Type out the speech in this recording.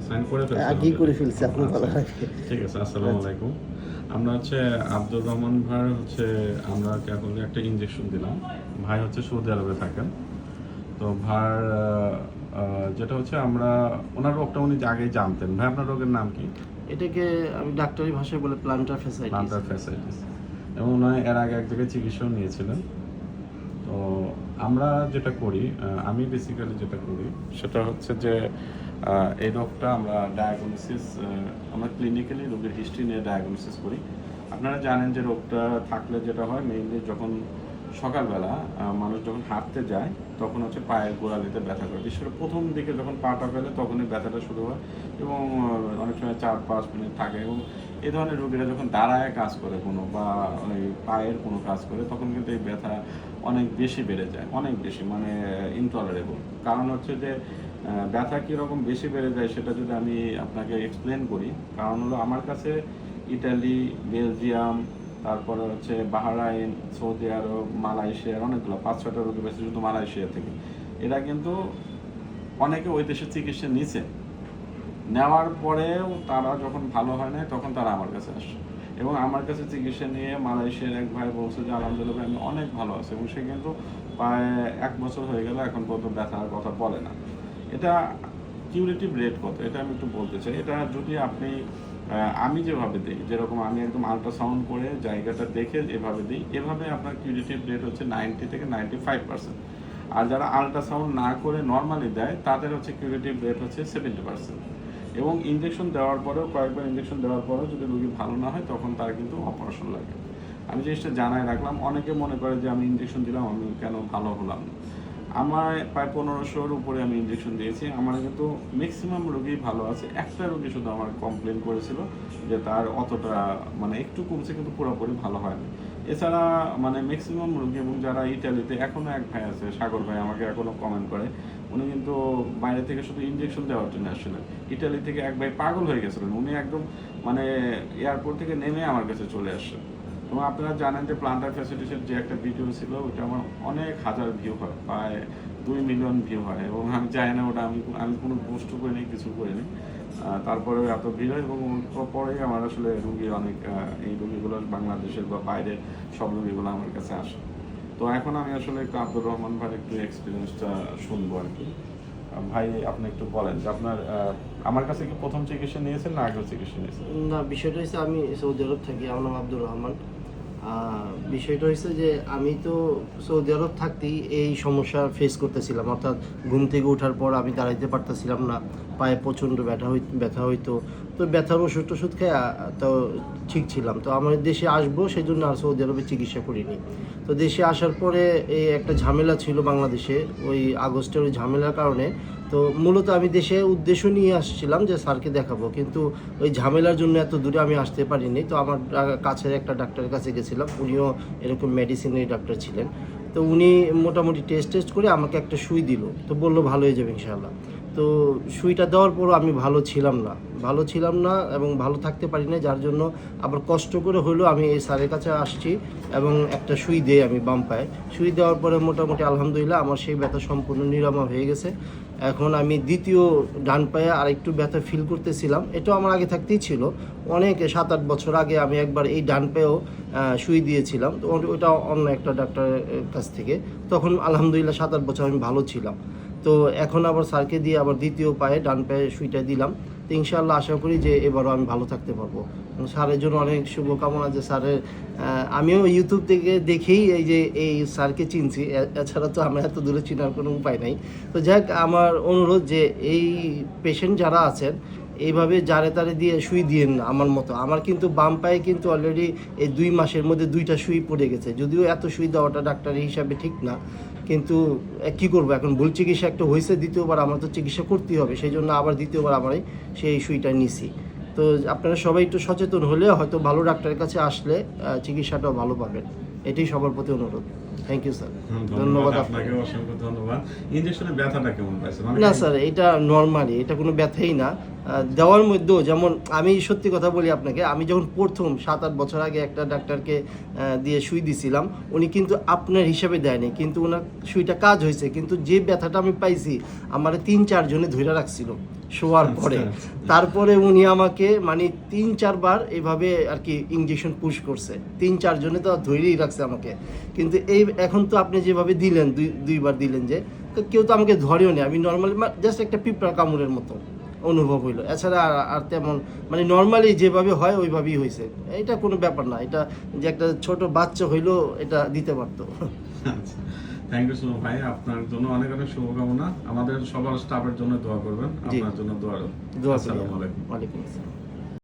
Sign করে ফেলছেন আগেই করে ফেলছি আপনি আচ্ছা, ঠিক আছে আসসালামু আলাইকুম। আমরা হচ্ছে আব্দুর রহমান ভাই হচ্ছে আমরা এখন একটা ইনজেকশন দিলাম। ভাই হচ্ছে সৌদি আরবে থাকেন। তো ভাই যেটা হচ্ছে আমরা ওনার রোগটা উনি আগেই জানতেন। ভাই আপনার রোগের নাম কি? এটাকে আমি ডাক্তারি ভাষায় বলে প্লান্টার প্লান্টার ফ্যাসাইটিস এবং উনি এর আগে এক জায়গায় চিকিৎসাও নিয়েছিলেন। তো আমরা যেটা করি আহ, আমি বেসিক্যালি যেটা করি সেটা হচ্ছে যে এই রোগটা আমরা ডায়াগনোসিস আমরা ক্লিনিক্যালি রোগের হিস্ট্রি নিয়ে ডায়াগনোসিস করি। আপনারা জানেন যে রোগটা থাকলে যেটা হয় মেইনলি যখন সকালবেলা মানুষ যখন হাঁটতে যায়, তখন হচ্ছে পায়ের গোড়ালিতে ব্যথা করে। বিশেষ করে প্রথম দিকে যখন পাটা ফেলে, তখনই ব্যথাটা শুরু হয় এবং অনেক সময় চার পাঁচ মিনিট থাকে এবং এই ধরনের রোগীরা যখন দাঁড়ায় কাজ করে কোনো বা ওই পায়ের কোনো কাজ করে, তখন কিন্তু এই ব্যথা অনেক বেশি বেড়ে যায়, অনেক বেশি মানে ইনটলারেবল কারণ হচ্ছে যে ব্যথা কীরকম বেশি বেড়ে যায় সেটা যদি আমি আপনাকে এক্সপ্লেন করি, কারণ হলো আমার কাছে ইটালি, বেলজিয়াম, তারপরে হচ্ছে বাহারাইন, সৌদি আরব, মালয়েশিয়ার অনেকগুলো, পাঁচ ছটা রোগী বেশি শুধু মালয়েশিয়া থেকে। এরা কিন্তু অনেকে ওই দেশে চিকিৎসা নিছে। নেওয়ার পরেও তারা যখন ভালো হয় না তখন তারা আমার কাছে আসে। এবং আমার কাছে চিকিৎসা নিয়ে মালয়েশিয়ার এক ভাই বলছে যে, আলহামদুলিল্লাহ আমি অনেক ভালো আছি। এবং সে কিন্তু প্রায় এক বছর হয়ে গেল, এখন পর্যন্ত ব্যথার কথা বলে না। এটা কিউরেটিভ রেট কত? এটা আমি একটু বলতে চাই। এটা যদি আপনি আমি যেভাবে দিই যেরকম আমি একদম আল্ট্রাসাউন্ড করে জায়গাটা দেখে এভাবে দিই, এভাবে আপনার কিউরেটিভ রেট হচ্ছে নাইনটি থেকে নাইনটি ফাইভ পার্সেন্ট আর যারা আল্ট্রাসাউন্ড না করে নর্মালি দেয়, তাদের হচ্ছে কিউরেটিভ রেট হচ্ছে সেভেন্টি পার্সেন্ট এবং ইঞ্জেকশন দেওয়ার পরেও, কয়েকবার ইঞ্জেকশন দেওয়ার পরেও যদি রোগী ভালো না হয়, তখন তার কিন্তু অপারেশন লাগে। আমি জিনিসটা জানাই রাখলাম। অনেকে মনে করে যে আমি ইঞ্জেকশন দিলাম, আমি কেন ভালো হলাম না? আমার প্রায় পনেরোশোর উপরে আমি ইনজেকশন দিয়েছি। আমার কিন্তু ম্যাক্সিমাম রোগী ভালো আছে, একটা রোগী শুধু আমার কমপ্লেন করেছিল যে তার অতটা মানে একটু কমছে কিন্তু পুরোপুরি ভালো হয়নি। এছাড়া মানে ম্যাক্সিমাম রোগী এবং যারা ইটালিতে এখনও এক ভাই আছে, সাগর ভাই আমাকে এখনও কমেন্ট করে। উনি কিন্তু বাইরে থেকে শুধু ইনজেকশন দেওয়ার জন্য আসছিলেন। ইটালি থেকে এক ভাই পাগল হয়ে গেছিলেন। উনি একদম মানে এয়ারপোর্ট থেকে নেমে আমার কাছে চলে আসছেন। এবং আপনারা জানেন যে প্লান্টার ফ্যাসিলিটিসের যে একটা ভিডিও ছিল ওটা আমার অনেক হাজার ভিউ হয়, প্রায় দুই মিলিয়ন ভিউ হয়। এবং আমি চাই না ওটা আমি আমি কোনো পোস্ট করিনি, কিছু করিনি। তারপরে এত ভিড় হয় এবং পরেই আমার আসলে রুগী অনেক এই রুগীগুলো বাংলাদেশের বা বাইরের সব রুগীগুলো আমার কাছে আসে। তো এখন আমি আসলে একটু আব্দুর রহমান ভাইয়ের একটু এক্সপিরিয়েন্সটা শুনব আর কি। ভাই, আপনি একটু বলেন যে আপনার আমার কাছে কি প্রথম চিকিৎসা নিয়েছেন না আগেও চিকিৎসা নিয়েছেন? না, বিষয়টা হচ্ছে আমি সৌদি আরব থাকি, আমার নাম আব্দুর রহমান। বিষয়টা হয়েছে যে আমি তো সৌদি আরব থাকতেই এই সমস্যা ফেস করতেছিলাম। অর্থাৎ ঘুম থেকে ওঠার পর আমি দাঁড়াইতে পারতেছিলাম না, পায়ে প্রচণ্ড ব্যথা হই ব্যথা হইতো। তো ব্যথার ওষুধ টষুধ খেয়ে তো ঠিক ছিলাম। তো আমার দেশে আসব সেই জন্য আর সৌদি আরবে চিকিৎসা করিনি। তো দেশে আসার পরে এই একটা ঝামেলা ছিল বাংলাদেশে। ওই আগস্টের ওই ঝামেলার কারণে তো মূলত আমি দেশে উদ্দেশ্য নিয়ে আসছিলাম যে স্যারকে দেখাবো, কিন্তু ওই ঝামেলার জন্য এত দূরে আমি আসতে পারিনি। তো আমার কাছের একটা ডাক্তারের কাছে গেছিলাম, উনিও এরকম মেডিসিনের ডাক্তার ছিলেন। তো উনি মোটামুটি টেস্ট টেস্ট করে আমাকে একটা সুই দিল। তো বলল ভালো হয়ে যাবে ইনশাআল্লাহ। তো সুইটা দেওয়ার পরও আমি ভালো ছিলাম না। ভালো ছিলাম না এবং ভালো থাকতে পারি না যার জন্য আবার কষ্ট করে হলেও আমি এই স্যারের কাছে আসছি এবং একটা সুই দেই আমি বাম পায়ে। সুই দেওয়ার পরে মোটামুটি আলহামদুলিল্লাহ আমার সেই ব্যথা সম্পূর্ণ নিরাময় হয়ে গেছে। এখন আমি দ্বিতীয় ডান পায়ে আর একটু ব্যথা ফিল করতেছিলাম। এটাও আমার আগে থাকতেই ছিল। অনেক সাত আট বছর আগে আমি একবার এই ডান পায়েও সুই দিয়েছিলাম। তো ওটা অন্য একটা ডাক্তারের কাছ থেকে। তখন আলহামদুলিল্লাহ সাত আট বছর আমি ভালো ছিলাম। তো এখন আবার স্যারকে দিয়ে আবার দ্বিতীয় পায়ে ডান পায়ে সুইটা দিলাম। তো ইনশাল্লাহ আশা করি যে এবারও আমি ভালো থাকতে পারব। স্যারের জন্য অনেক শুভকামনা যে স্যারের আমিও ইউটিউব থেকে দেখেই এই যে এই স্যারকে চিনছি। এছাড়া তো আমরা এত দূরে চিনার কোনো উপায় নাই। তো যাক, আমার অনুরোধ যে এই পেশেন্ট যারা আছেন, এইভাবে জারে তারে দিয়ে সুই দিয়েন না আমার মতো। আমার কিন্তু বাম পায়ে কিন্তু অলরেডি এই দুই মাসের মধ্যে দুইটা সুই পড়ে গেছে। যদিও এত সুই দেওয়াটা ডাক্তারের হিসাবে ঠিক না। কিন্তু কি করব? এখন ভুল চিকিৎসা একটা হয়েছে, দ্বিতীয়বার আমার তো চিকিৎসা করতেই হবে, সেই জন্য আবার দ্বিতীয়বার আমার সেই সুইটা নিছি। তো আপনারা সবাই একটু সচেতন হলে হয়তো ভালো ডাক্তারের কাছে আসলে চিকিৎসাটাও ভালো পাবেন। এটাই সবার প্রতি অনুরোধ। থ্যাংক ইউ স্যার ধন্যবাদ আপনাকে অসংখ্য ধন্যবাদ। ইনজেকশনের ব্যথাটা কেমন পাইছেন মানে না স্যার এটা নর্মালি এটা কোনো ব্যথাই না। দেওয়ার মধ্যেও যেমন আমি সত্যি কথা বলি আপনাকে আমি যখন প্রথম সাত আট বছর আগে একটা ডাক্তারকে দিয়ে সুই দিছিলাম উনি কিন্তু আপনার হিসাবে দেয়নি কিন্তু ওনার সুইটা কাজ হয়েছে কিন্তু যে ব্যথাটা আমি পাইছি আমার তিন চারজনে ধরে রাখছিল। শোয়ার আচ্ছা, পরে। আচ্ছা। তারপরে উনি আমাকে মানে তিন চারবার এভাবে আর কি ইঞ্জেকশন পুশ করছে। তিন চারজনে তো ধরেই রাখছে আমাকে। কিন্তু এই এখন তো আপনি যেভাবে দিলেন দুই দুইবার দিলেন যে তো কেউ তো আমাকে ধরেও নেই। আমি নর্মালি জাস্ট একটা পিঁপড়া কামড়ের মতো অনুভব হইল। এছাড়া আর আর তেমন মানে নর্মালি যেভাবে হয় ওইভাবেই হয়েছে এটা কোনো ব্যাপার না। এটা যে একটা ছোট বাচ্চা হইল এটা দিতে পারতো। আচ্ছা। থ্যাংক ইউ সো ভাই। আপনার জন্য অনেক অনেক শুভকামনা। আমাদের সবার স্টাফের জন্য দোয়া করবেন। আপনার জন্য দোয়া আসসালামু আলাইকুম। ওয়ালাইকুম আসসালাম।